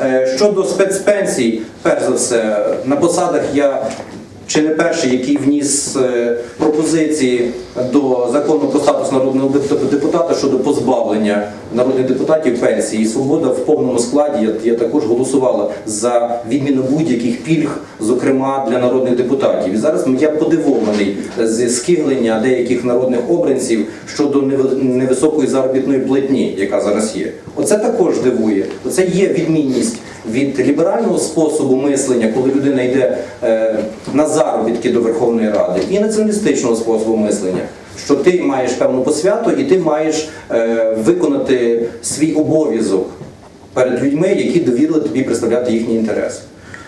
Е, Щодо спецпенсій, перш за все, на посадах я чи не перший, який вніс е, пропозиції до закону про статус народного депутата щодо позбавлення народних депутатів пенсії. І свобода в повному складі я, також голосувала за відміну будь-яких пільг, зокрема для народних депутатів. І зараз я подивований з скиглення деяких народних обранців щодо неви- невисокої заробітної платні, яка зараз є. Оце також дивує. Оце є відмінність від ліберального способу мислення, коли людина йде е, на заробітки до Верховної Ради, і націоналістичного способу мислення, що ти маєш певну посвяту і ти маєш е, виконати свій обов'язок перед людьми, які довірили тобі представляти їхні інтереси.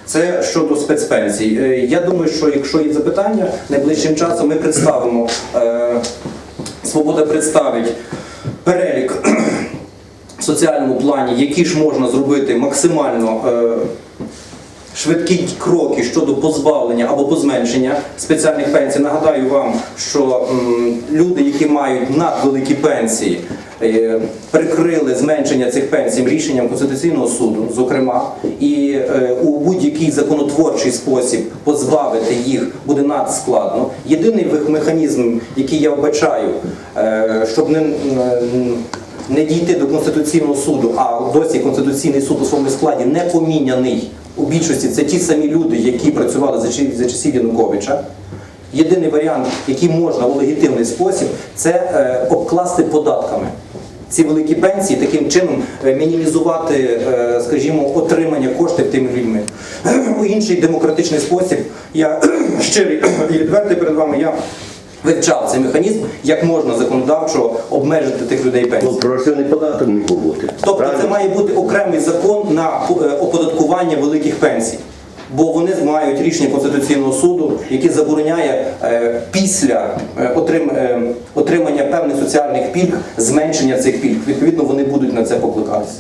Це щодо спецпенсій. Е, Я думаю, що якщо є запитання, найближчим часом ми представимо, е, Свобода представить перелік соціальному плані, які ж можна зробити максимально е, швидкі кроки щодо позбавлення або позменшення спеціальних пенсій. Нагадаю вам, що люди, які мають надвеликі пенсії, е, прикрили зменшення цих пенсій рішенням Конституційного суду, зокрема, і е, у будь-який законотворчий спосіб позбавити їх буде надскладно. Єдиний механізм, який я вбачаю, щоб не. Не дійти до Конституційного суду, а досі Конституційний суд у своєму складі не поміняний. У більшості це ті самі люди, які працювали за часів Януковича. Єдиний варіант, який можна у легітимний спосіб, це е, обкласти податками. Ці великі пенсії таким чином е, мінімізувати, е, скажімо, отримання коштів тими людьми. У інший демократичний спосіб я щирий і відвертий перед вами. Я вивчав цей механізм, як можна законодавчо обмежити тих людей пенсії. Ну, Прогресивний податок міг би бути. Тобто це має бути окремий закон на е, оподаткування великих пенсій. Бо вони мають рішення Конституційного суду, яке забороняє е, після е, отрим- е, отримання певних соціальних пільг зменшення цих пільг. Відповідно, вони будуть на це покликатися.